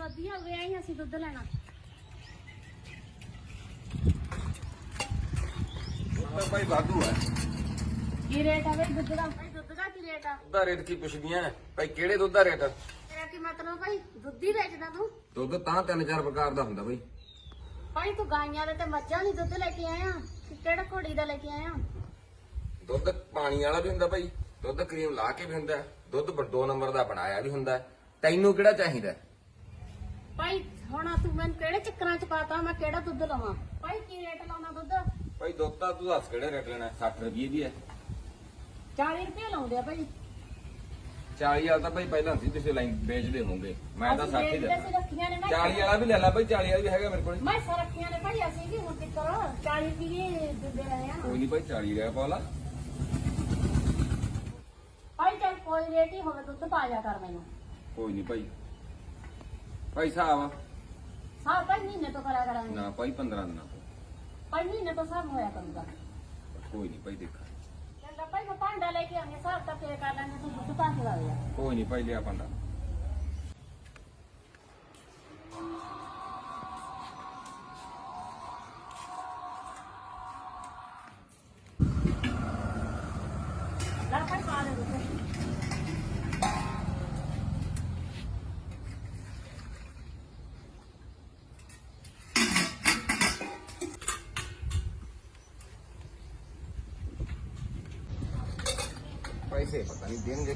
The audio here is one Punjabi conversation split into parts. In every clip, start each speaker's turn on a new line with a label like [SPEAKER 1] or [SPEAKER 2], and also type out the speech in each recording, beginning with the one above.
[SPEAKER 1] ਵਧੀਆ ਹੋ ਗਿਆ ਹੀ ਅਸੀਂ ਦੁੱਧ ਲੈਣਾ।
[SPEAKER 2] ਤਾਂ ਭਾਈ ਵਾਧੂ ਹੈ
[SPEAKER 1] ਕੀ ਰੇਟ ਆ ਬਈ ਦੁੱਧ ਦਾ? ਭਾਈ ਦੁੱਧ ਦਾ ਕੀ ਰੇਟ ਆ?
[SPEAKER 2] ਉਹਦਾ ਰੇਟ ਕੀ ਪੁੱਛਦੀਆਂ? ਭਾਈ ਕਿਹੜੇ ਦੁੱਧ ਦਾ ਰੇਟ
[SPEAKER 1] ਤੇਰਾ ਕੀ ਮਤਲਬ ਭਾਈ? ਦੁੱਧ ਹੀ ਵੇਚਦਾ ਤੂੰ?
[SPEAKER 2] ਦੁੱਧ ਤਾਂ ਤਿੰਨ ਚਾਰ ਪ੍ਰਕਾਰ ਦਾ ਹੁੰਦਾ ਭਾਈ।
[SPEAKER 1] ਭਾਈ ਤੂੰ ਗਾਈਆਂ ਦੇ ਤੇ ਮੱਝਾਂ ਦੀ ਦੁੱਧ ਲੈ ਕੇ ਆਇਆ। ਕਿ ਕਿਹੜਾ ਘੋੜੀ ਦਾ ਲੈ ਕੇ ਆਇਆ?
[SPEAKER 2] ਦੁੱਧ ਪਾਣੀ ਵਾਲਾ ਵੀ ਹੁੰਦਾ ਭਾਈ। ਦੁੱਧ ਕਰੀਮ ਲਾ ਕੇ ਵੀ ਹੁੰਦਾ। ਦੁੱਧ ਬ- ਦੋ ਨੰਬਰ ਦਾ ਬਣਾਇਆ ਵੀ ਹੁੰਦਾ। ਤੈਨੂੰ ਕਿਹੜਾ ਚਾਹੀਦਾ?
[SPEAKER 1] ਭਾਈ ਹੁਣ ਤੂੰ ਮੈਨੂੰ ਕਿਹੜੇ ਚੱਕਰਾਂ ਚ ਪਾਤਾ? ਮੈਂ ਕਿਹੜਾ ਦੁੱਧ ਲਵਾਂ? ਭਾਈ ਕੀ ਰੇਟ ਲਾਉਣਾ ਦੁੱਧ?
[SPEAKER 2] ਭਾਈ ਦੁੱਧ ਤਾਂ ਤੂੰ ਦੱਸ ਕਿਹੜੇ ਰੇਟ ਲੈਣਾ? ਹੈ? 60 ਰੁਪਏ ਦੀ ਹੈ।
[SPEAKER 1] 40 ਰੁਪਏ ਲਾਉਂਦੇ ਆ ਭਾਈ।
[SPEAKER 2] 40 ਵਾਲਾ ਤਾਂ ਭਾਈ ਪਹਿਲਾਂ ਸੀ ਤੁਸੀਂ ਲਾਈਨ ਵੇਚਦੇ ਹੋਵੋਗੇ। ਮੈਂ ਤਾਂ 60 ਹੀ
[SPEAKER 1] ਅਸੀਂ
[SPEAKER 2] ਦਾ
[SPEAKER 1] ਵੇਚਦੇ ਸੀ, ਰੱਖੀਆਂ ਨੇ ਮੈਂ
[SPEAKER 2] 40 ਵਾਲਾ ਵੀ ਲੈ ਲੈ ਭਾਈ 40 ਵਾਲਾ ਵੀ ਹੈਗਾ ਮੇਰੇ ਕੋਲ।
[SPEAKER 1] ਮੈਂ ਸਰਖੀਆਂ ਨੇ ਭਾਈ ਅਸੀਂ ਵੀ ਹੁਣ ਤੱਕ 40 ਰੁਪਏ ਦਿੰਦੇ ਰਹੇ ਆ।
[SPEAKER 2] ਕੋਈ ਨਹੀਂ ਭਾਈ 40 ਰਿਹਾ ਪਾਲਾ
[SPEAKER 1] ਭਾਈ ਚੱਲ ਕੋਈ ਰੇਟ ਹੀ ਹੋਵੇ ਦੁੱਧ ਪਾ ਜਾ ਕਰ ਮੈਨੂੰ।
[SPEAKER 2] ਕੋਈ ਨਹੀਂ ਭਾਈ ਭਾਈ ਸਾਹਿਬ।
[SPEAKER 1] ਸਾਹ ਭਾਈ ਮਹੀਨੇ ਤੋਂ ਕਰਿਆ ਕਰਾਂਗੇ।
[SPEAKER 2] ਨਾ ਭਾਈ 15 ਦਿਨਾਂ ਤੋਂ।
[SPEAKER 1] ਭਾਈ ਮਹੀਨੇ ਤੋਂ ਸਭ ਹੋਇਆ ਕਰੂਗਾ
[SPEAKER 2] ਕੋਈ ਨਹੀਂ ਭਾਈ ਦੇਖਾ।
[SPEAKER 1] ਚੰਗਾ ਭਾਈ ਮੈਂ ਭਾਂਡਾ ਲੈ ਕੇ ਆਉਂਦੀ ਸਾਹ ਤਾਂ ਫੇਰ ਕਰ ਲਾਂਗੇ ਤੂੰ ਦੁੱਧ ਪਾ ਕੇ ਲਾ ਦੇ
[SPEAKER 2] ਕੋਈ ਨਹੀਂ ਭਾਈ ਲਿਆ ਪੰਡਾ
[SPEAKER 1] ਦੇ
[SPEAKER 2] पैसे पता नहीं देंगे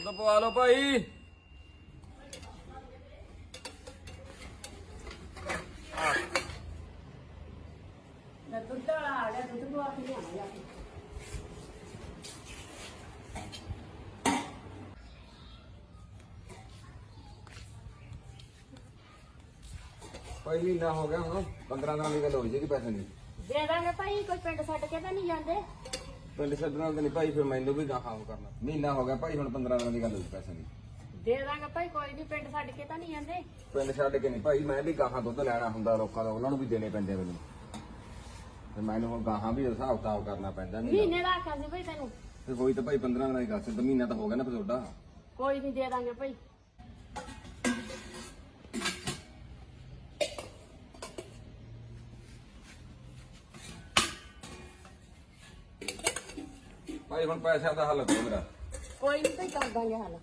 [SPEAKER 1] Ano po, ano pa eh?
[SPEAKER 2] ਭਾਈ ਮਹੀਨਾ ਹੋ ਗਿਆ ਹੁਣ 15 ਦਿਨਾਂ ਦੀ ਗੱਲ ਹੋਈ ਜੀ ਪੈਸੇ ਦੀ।
[SPEAKER 1] ਦੇ ਦਾਂਗੇ ਭਾਈ ਕੋਈ ਪਿੰਡ ਛੱਡ ਕੇ ਤਾਂ ਨਹੀਂ ਜਾਂਦੇ?
[SPEAKER 2] ਪਿੰਡ ਛੱਡਣਾ ਤੇ ਨਹੀਂ ਭਾਈ ਫਿਰ ਮੈਨੂੰ ਵੀ ਗਾਹਾਂ ਉਹ ਕਰਨਾ। ਮਹੀਨਾ ਹੋ ਗਿਆ ਭਾਈ ਹੁਣ 15 ਦਿਨਾਂ ਦੀ ਗੱਲ ਹੋਈ ਪੈਸੇ ਦੀ।
[SPEAKER 1] ਦੇ ਦਾਂਗੇ ਭਾਈ ਕੋਈ ਨਹੀਂ ਪਿੰਡ ਛੱਡ ਕੇ ਤਾਂ ਨਹੀਂ ਜਾਂਦੇ?
[SPEAKER 2] ਪਿੰਡ ਛੱਡ ਕੇ ਨਹੀਂ ਭਾਈ ਮੈਂ ਵੀ ਗਾਹਾਂ ਦੁੱਧ ਲੈਣਾ ਹੁੰਦਾ ਲੋਕਾਂ ਦਾ ਉਹਨਾਂ ਨੂੰ ਵੀ ਦੇਣੇ ਪੈਂਦੇ ਮੈਨੂੰ। ਤੇ ਮੈਨੂੰ ਹੁਣ ਗਾਹਾਂ ਵੀ ਹਿਸਾਬ ਕਿਤਾਬ ਕਰਨਾ ਪੈਂਦਾ ਨਹੀਂ
[SPEAKER 1] ਮਹੀਨੇ ਦਾ ਆਖਿਆ ਸੀ ਭਾਈ ਤੈਨੂੰ।
[SPEAKER 2] ਤੇ ਹੋਈ ਤਾਂ ਭਾਈ 15 ਦਿਨਾਂ ਦੀ ਗੱਲ ਸੀ ਤਾਂ ਮਹੀਨਾ ਤਾਂ ਹੋ ਗਿਆ ਨਾ ਫਿਰ ਤੁਹਾਡਾ।
[SPEAKER 1] ਕੋਈ ਨਹੀਂ ਦੇ ਦਾਂਗੇ ਭਾਈ।
[SPEAKER 2] ਭਾਈ ਹੁਣ ਪੈਸਿਆਂ ਦਾ ਹੱਲ ਕਰੋ ਮੇਰਾ।
[SPEAKER 1] ਕੋਈ ਨਹੀਂ ਭਾਈ ਕਰ ਦਾਂਗੇ ਹੱਲ।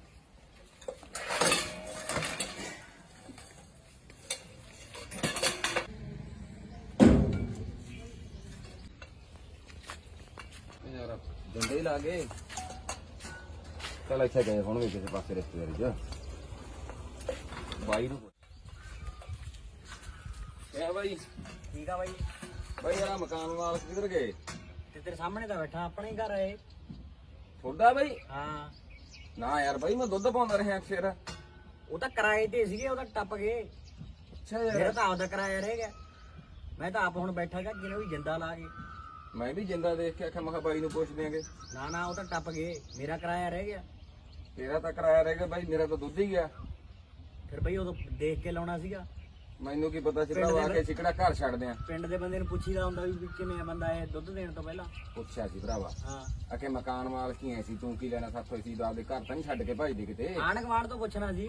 [SPEAKER 2] ਯਾਰ ਡੰਡੇ ਹੀ ਲਾ ਗਏ ਚਲ ਇੱਥੇ ਗਏ ਹੋਣਗੇ ਕਿਸੇ ਪਾਸੇ ਰਿਸ਼ਤੇਦਾਰੀ ਚ। ਬਾਈ ਨੂੰ ਇਹ ਬਾਈ?
[SPEAKER 3] ਠੀਕ ਆ ਬਾਈ।
[SPEAKER 2] ਬਾਈ ਯਾਰ ਮਕਾਨ ਮਾਲਕ ਕਿੱਧਰ ਗਏ?
[SPEAKER 3] ਤੇ ਤੇਰੇ ਸਾਹਮਣੇ ਤਾਂ ਬੈਠਾ ਆਪਣੇ ਹੀ ਘਰ ਹੈ
[SPEAKER 2] ਤੁਹਾਡਾ ਬਾਈ?
[SPEAKER 3] ਹਾਂ।
[SPEAKER 2] ਨਾ ਯਾਰ ਬਾਈ ਮੈਂ ਦੁੱਧ ਪਾਉਂਦਾ ਰਿਹਾ ਅਕਸਰ
[SPEAKER 3] ਉਹ ਤਾਂ ਕਿਰਾਏ ਤੇ ਸੀਗੇ ਉਹ ਤਾਂ ਟੱਪ ਗਏ।
[SPEAKER 2] ਅੱਛਾ
[SPEAKER 3] ਮੇਰਾ ਤਾਂ ਆਪਦਾ ਕਿਰਾਇਆ ਰਹਿ ਗਿਆ। ਮੈਂ ਤਾਂ ਆਪ ਹੁਣ ਬੈਠਾ ਗਾ ਜਿਹਨੇ ਵੀ ਜਿੰਦਾ ਲਾ ਕੇ?
[SPEAKER 2] ਮੈਂ ਵੀ ਜਿੰਦਾ ਦੇਖ ਕੇ ਆਖਿਆ ਮੈਂ ਕਿਹਾ ਬਾਈ ਨੂੰ ਪੁੱਛ ਦਿਆਂਗੇ।
[SPEAKER 3] ਨਾ ਨਾ ਉਹ ਤਾਂ ਟੱਪ ਗਏ। ਮੇਰਾ ਕਿਰਾਇਆ ਰਹਿ ਗਿਆ।
[SPEAKER 2] ਤੇਰਾ ਤਾਂ ਕਿਰਾਇਆ ਰਹਿ ਗਿਆ ਬਾਈ ਮੇਰਾ ਤਾਂ ਦੁੱਧ ਹੀ ਗਿਆ।
[SPEAKER 3] ਫਿਰ ਬਈ ਉਦੋਂ ਦੇਖ ਕੇ ਲਾਉਣਾ ਸੀਗਾ।
[SPEAKER 2] ਮੈਨੂੰ ਕੀ ਪਤਾ ਸਿੱਧਾ ਆ ਕੇ ਸਿਕੜਾ ਘਰ ਛੱਡਦੇ ਆ
[SPEAKER 3] ਪਿੰਡ ਦੇ ਬੰਦੇ ਨੂੰ ਪੁੱਛੀਦਾ ਹੁੰਦਾ ਵੀ ਕਿਵੇਂ ਆ ਬੰਦਾ ਇਹ ਦੁੱਧ ਦੇਣ ਤੋਂ ਪਹਿਲਾਂ?
[SPEAKER 2] ਪੁੱਛਿਆ ਸੀ ਭਰਾਵਾ।
[SPEAKER 3] ਹਾਂ।
[SPEAKER 2] ਅਕੇ ਮਕਾਨ ਮਾਲਕ ਹੀ ਐ ਸੀ ਤੂੰ ਕੀ ਲੈਣਾ ਸਾਥੋਂ ਸੀ ਆਪਦੇ ਘਰ ਤਾਂ ਨਹੀਂ ਛੱਡ ਕੇ ਭਜਦੇ ਕਿਤੇ।
[SPEAKER 3] ਆਣ ਕਵਾੜ ਤੋਂ ਪੁੱਛਣਾ ਸੀ।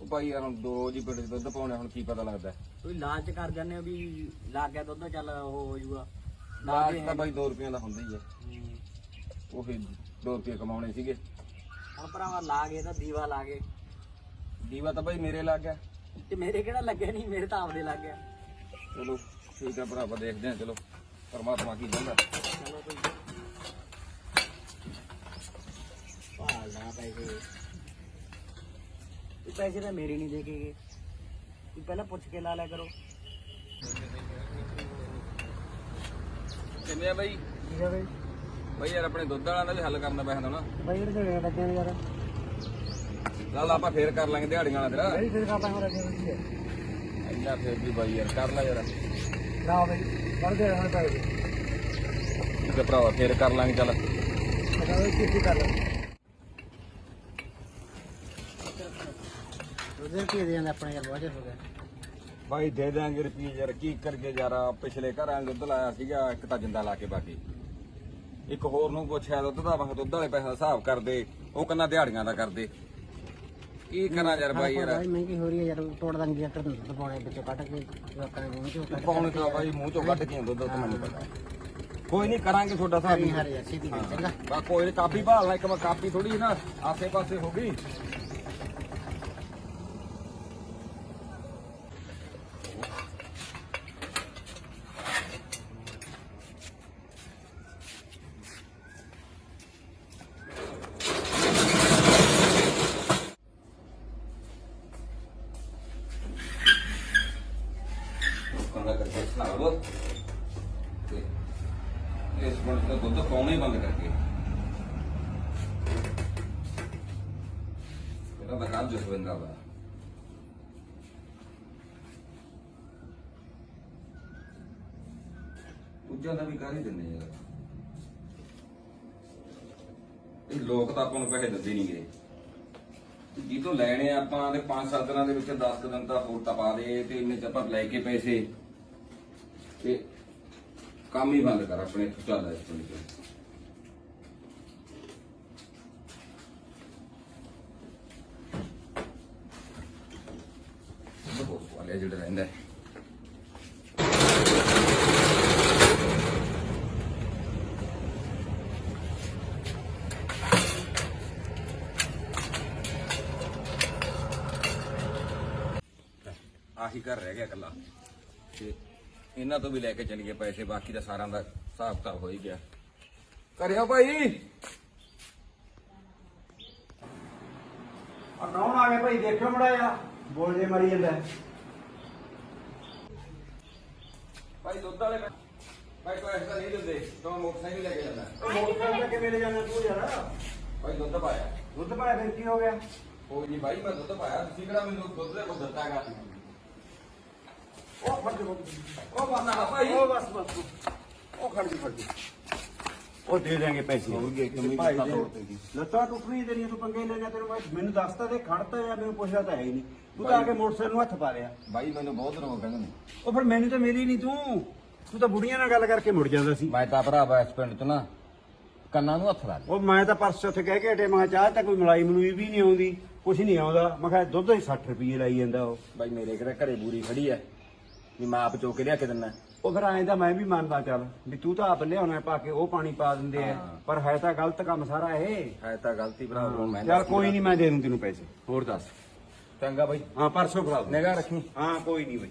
[SPEAKER 2] ਉਹ ਭਾਈ ਯਾਰ ਹੁਣ ਦੋ ਜੀ ਪਿੰਡ ਦੁੱਧ ਪਾਉਣੇ ਹੁਣ ਕੀ ਪਤਾ ਲੱਗਦਾ।
[SPEAKER 3] ਤੁਸੀਂ ਲਾਲਚ ਕਰ ਜਾਂਦੇ ਹੋ ਵੀ ਲੱਗ ਗਿਆ ਦੁੱਧ ਚੱਲ ਉਹ ਹੋ ਜਾਊਗਾ
[SPEAKER 2] ਲਾਜ ਤਾਂ ਬਾਈ 2 ਰੁਪਈਆਂ ਦਾ ਹੁੰਦਾ ਹੀ ਐ
[SPEAKER 3] ਹੂੰ।
[SPEAKER 2] ਉਹ ਫਿਰ 2 ਰੁਪਏ ਕਮਾਉਣੇ ਸੀਗੇ।
[SPEAKER 3] ਹੁਣ ਭਰਾਵਾ ਲਾ ਗਏ ਤਾਂ ਦੀਵਾ ਲਾ ਗਏ।
[SPEAKER 2] ਦੀਵਾ ਤਾਂ ਬਾਈ ਮੇਰੇ ਲੱਗ ਗਿਆ।
[SPEAKER 3] ਤੇ ਮੇਰੇ ਕਿਹੜਾ ਲੱਗਿਆ ਨਹੀਂ ਮੇਰੇ ਤਾਂ ਆਪਦੇ ਲੱਗ ਗਿਆ।
[SPEAKER 2] ਚਲੋ ਠੀਕ ਆ ਭਰਾਵਾ ਦੇਖਦੇ ਆ ਚਲੋ ਪਰਮਾਤਮਾ ਕੀ ਕਹਿੰਦਾ।
[SPEAKER 3] ਚਲੋ ਕੋਈ ਭਾਲਦਾ ਪੈਸੇ। ਇਹ ਪੈਸੇ ਤਾਂ ਮੇਰੇ ਨਹੀਂ ਦੇ ਕੇ ਗਏ ਤੁਸੀਂ ਪਹਿਲਾਂ ਪੁੱਛ ਕੇ ਲਾ ਲਿਆ ਕਰੋ।
[SPEAKER 2] ਕਿਵੇਂ ਆ ਬਾਈ?
[SPEAKER 3] ਠੀਕ ਹੈ ਬਈ।
[SPEAKER 2] ਬਾਈ ਯਾਰ ਆਪਣੇ ਦੁੱਧ ਵਾਲਾ ਦਾ ਵੀ ਹੱਲ ਕਰਨਾ ਪੈਂਦਾ ਨਾ।
[SPEAKER 3] ਬਈ ਇਹਦੇ ਝਗੜੇ ਲੱਗੇ ਨੇ ਯਾਰ?
[SPEAKER 2] ਚੱਲ ਆਪਾਂ ਫੇਰ ਕਰ ਲਾਂਗੇ ਦਿਹਾੜੀਆਂ ਵਾਲਾ ਤੇਰਾ।
[SPEAKER 3] ਬਈ ਫਿਰ ਕਾਪਾ ਹੋ ਰਿਹਾ ਜੀ
[SPEAKER 2] ਇੰਨਾ ਫੇਰ ਵੀ ਬਾਈ ਯਾਰ ਕਰ ਲੈ ਯਾਰ।
[SPEAKER 4] ਨਾ ਬਈ ਪੜਦੇ ਰਹਿਣਾ ਪੈਸੇ
[SPEAKER 2] ਠੀਕ ਹੈ ਭਰਾਵਾ ਫੇਰ ਕਰ ਲਾਂਗੇ ਚੱਲ।
[SPEAKER 4] ਪਤਾ ਨਹੀਂ ਕੀ ਕੀ ਕਰ ਲੈ।
[SPEAKER 3] ਉਹਦੇ ਕੀ ਦੇ ਆਪਣੇ ਯਾਰ ਵਾਜਰ ਹੋ ਗਿਆ
[SPEAKER 2] ਭਾਈ ਦੇ ਦਿਆਂਗੇ ਰੁਪਏ ਯਾਰ ਕੀ ਕਰਕੇ ਯਾਰ ਪਿਛਲੇ ਘਰਾਂ ਦੁੱਧ ਲਾਇਆ ਸੀਗਾ ਇੱਕ ਤਾਂ ਜਿੰਦਾ ਲਾ ਕੇ ਬਾਕੀ। ਇੱਕ ਹੋਰ ਨੂੰ ਪੁੱਛਿਆ ਦੁੱਧ ਦਾ ਮੈਂ ਕਿਹਾ ਦੁੱਧ ਵਾਲੇ ਪੈਸੇ ਦਾ ਹਿਸਾਬ ਕਰਦੇ ਉਹ ਕਹਿੰਦਾ ਦਿਹਾੜੀਆਂ ਦਾ ਕਰਦੇ ਕੀ ਕਰਾਂ ਯਾਰ ਬਾਈ ਯਾਰ?
[SPEAKER 3] ਬਾਈ ਮਹਿੰਗੀ ਹੋ ਰਹੀ ਹੈ ਯਾਰ ਤੋੜਦਾ ਨਹੀਂ ਜੱਕਰ ਦੁੱਧ ਪਾਉਣੇ ਵਿੱਚੋਂ ਕੱਢ ਕੇ ਲੋਕਾਂ ਦੇ ਮੂੰਹ ਚੋਂ ਕੱਢ
[SPEAKER 2] ਪਾਉਣ ਤਾਂ ਬਾਈ ਮੂੰਹ ਚੋਂ ਕੱਢ ਕੇ ਦੁੱਧ ਤਾਂ ਮੈਨੂੰ ਪਤਾ। ਕੋਈ ਨਹੀਂ ਕਰਾਂਗੇ ਤੁਹਾਡਾ ਹਿਸਾਬ।
[SPEAKER 3] ਹਰੀ ਹਰੀ ਦੀ ਚੰਗਾ।
[SPEAKER 2] ਬਾ ਕੋਈ ਕਾਪੀ ਭਾਲਣਾ ਇੱਕ ਮੈਂ ਕਾਪੀ ਥੋੜੀ ਨਾ ਆਸੇ ਪਾਸੇ ਹੋ ਗਈ ਕੰਦਾ ਕਰਕੇ ਸੁਣਾਓ ਤੇ ਇਸ ਬੰਦ ਦਾ ਦੁੱਧ ਪਾਉਣਾ ਹੀ ਬੰਦ ਕਰਕੇ ਇਹਦਾ ਤਾਂ ਜਸਵਿੰਦਰ ਦਾ ਦੂਜਿਆਂ ਦਾ ਵੀ ਕਰ ਹੀ ਦਿੰਦੇ ਯਾਰ ਇਹ ਲੋਕ ਤਾਂ ਆਪਾਂ ਨੂੰ ਪੈਸੇ ਦਿੰਦੇ ਨਹੀਂ ਗਏ ਜੀ ਤੋਂ ਲੈਣੇ ਆਪਾਂ ਤੇ 5-7 ਦਿਨਾਂ ਦੇ ਵਿੱਚ 10 ਦਿਨ ਦਾ ਹੋਰ ਤਾਂ ਪਾ ਦੇ, ਤੇ ਇੰਨੇ ਚ ਆਪਾਂ ਲੈ ਕੇ ਪੈਸੇ। ਤੇ ਕੰਮ ਹੀ ਬੰਦ ਕਰ ਆਪਣੇ ਇੱਥੋਂ ਚੱਲ ਇਸ ਤੋਂ ਬਹੁਤ ਵਾਲੇ ਜਿਹੜਾ ਰਹਿੰਦਾ ਹੈ। ਆਹੀ ਘਰ ਰਹਿ ਗਿਆ ਇਕੱਲਾ ਤੇ ਇਹਨਾਂ ਤੋਂ ਵੀ ਲੈ ਕੇ ਚਲੀਏ ਪੈਸੇ ਬਾਕੀ ਦਾ ਸਾਰਿਆਂ ਦਾ ਹਿਸਾਬ ਤਾਂ ਹੋ ਹੀ ਗਿਆ ਕਰਿਓ ਭਾਈ
[SPEAKER 4] ਆ ਕੌਣ ਆ ਗਿਆ ਭਾਈ ਦੇਖਿਓ ਮੜਾ ਬੋਲ ਜੇ ਮਾਰੀ ਜਾਂਦਾ
[SPEAKER 2] ਭਾਈ ਦੁੱਧ ਵਾਲੇ ਭਾਈ ਕੋਈ ਐਸਾ ਨਹੀਂ ਦਿੰਦੇ ਤਾਂ ਮੋਟਰਸਾਈਕਲ ਲੈ ਕੇ ਜਾਂਦਾ।
[SPEAKER 4] ਮੋਟਰਸਾਈਕਲ ਕਿਵੇਂ ਲੈ ਜਾਣਾ ਤੂੰ ਯਾਰ?
[SPEAKER 2] ਭਾਈ ਦੁੱਧ ਪਾਇਆ।
[SPEAKER 4] ਦੁੱਧ ਪਾਇਆ ਫਿਰ ਕੀ ਹੋ ਗਿਆ?
[SPEAKER 2] ਕੋਈ ਨਹੀਂ ਭਾਈ ਮੈਂ ਦੁੱਧ ਪਾਇਆ। ਤੁਸੀਂ ਕਿਹੜਾ ਮੈਨੂੰ ਦੁੱਧ ਦੇ ਕੋਲ ਦਿੱਤਾਗਾ
[SPEAKER 4] ਉਹ ਫੜ ਦੇ
[SPEAKER 2] ਉਹ ਬੰਦਾ ਭਾਈ।
[SPEAKER 4] ਉਹ ਬਸ ਬਸ। ਉਹ ਖੜ ਜੀ ਖੜ ਜੀ। ਉਹ ਦੇ ਦੇਾਂਗੇ ਪੈਸੇ।
[SPEAKER 2] ਹੋਣਗੇ, ਕਿੰਨੀ
[SPEAKER 4] ਭਾਈ ਦੇ-। ਲੱਤਾਂ ਟੁੱਟ ਰਹੀ ਤੇਰੀਆਂ ਤੂੰ ਪੰਗੇ ਲੈ ਜਾ ਤੈਨੂੰ ਮੈਂ ਮੈਨੂੰ ਦੱਸਤਾ ਤੇ ਖੜਤਾ ਜਾਂ ਮੈਨੂੰ ਪੁੱਛਿਆ ਤਾਂ ਹੈ ਹੀ ਨਹੀਂ। ਤੂੰ ਤਾਂ ਆ ਕੇ ਮੋਟਰਸਾਈਕਲ ਨੂੰ ਹੱਥ ਪਾ ਲਿਆ
[SPEAKER 2] ਭਾਈ ਮੈਨੂੰ ਬਹੁਤ ਰੋਕ ਕਹਿੰਦੇ ਨੇ
[SPEAKER 4] ਉਹ ਫਿਰ ਮੈਨੂੰ ਤਾਂ ਮਿਲੀ ਨਹੀਂ ਤੂੰ। ਤੂੰ ਤਾਂ ਬੁੜੀਆਂ ਨਾਲ ਗੱਲ ਕਰਕੇ ਮੁੜ ਜਾਂਦਾ ਸੀ।
[SPEAKER 2] ਮੈਂ ਤਾਂ ਭਰਾਵਾ ਇਸ ਪਿੰਡ ਚ ਨਾ ਕੰਨਾਂ ਨੂੰ ਹੱਥ ਲਾ ਲਿਆ।
[SPEAKER 4] ਉਹ ਮੈਂ ਤਾਂ ਪਰਸ ਉੱਥੇ ਕਹਿ ਕੇ ਹਟੇ ਮੈਂ ਚਾਹ ਤਾਂ ਕੋਈ ਮਲਾਈ ਮਲੂਈ ਵੀ ਨਹੀਂ ਆਉਂਦੀ ਕੁਝ ਨਹੀਂ ਆਉਂਦਾ। ਮੈਂ ਕਿਹਾ ਦੁੱਧ ਹੀ 60 ਰੁਪਏ ਲਾਈ ਜਾਂਦਾ ਉਹ।
[SPEAKER 2] ਭਾਈ ਮੇਰੇ ਘਰੇ ਬੂਰੀ ਖੜੀ ਐ ਵੀ ਮੈਂ ਆਪ ਚੋਕ ਕੇ ਲਿਆ ਕੇ ਦਿੰਨਾ
[SPEAKER 4] ਉਹ ਫਿਰ ਐਂ ਤਾਂ ਮੈਂ ਵੀ ਮੰਨਦਾ ਚੱਲ ਵੀ ਤੂੰ ਤਾਂ ਆਪ ਲਿਆਉਣਾ ਪਾ ਕੇ ਉਹ ਪਾਣੀ ਪਾ ਦਿੰਦੇ ਆ। ਪਰ ਹੈ ਤਾਂ ਗਲਤ ਕੰਮ ਸਾਰਾ ਇਹ।
[SPEAKER 2] ਹੈ ਤਾਂ ਗਲਤੀ ਭਰਾ ਹੁਣ ਮੈਂ
[SPEAKER 4] ਚੱਲ ਕੋਈ ਨਹੀਂ ਮੈਂ ਦੇ ਦੂੰ ਤੈਨੂੰ ਪੈਸੇ। ਹੋਰ ਦੱਸ।
[SPEAKER 2] ਚੰਗਾ ਭਾਈ
[SPEAKER 4] ਹਾਂ ਪਰਸੋਂ ਫੜਾ
[SPEAKER 2] ਨਿਗਾਹ ਰੱਖੀ।
[SPEAKER 4] ਹਾਂ ਕੋਈ ਨਹੀਂ ਬਈ।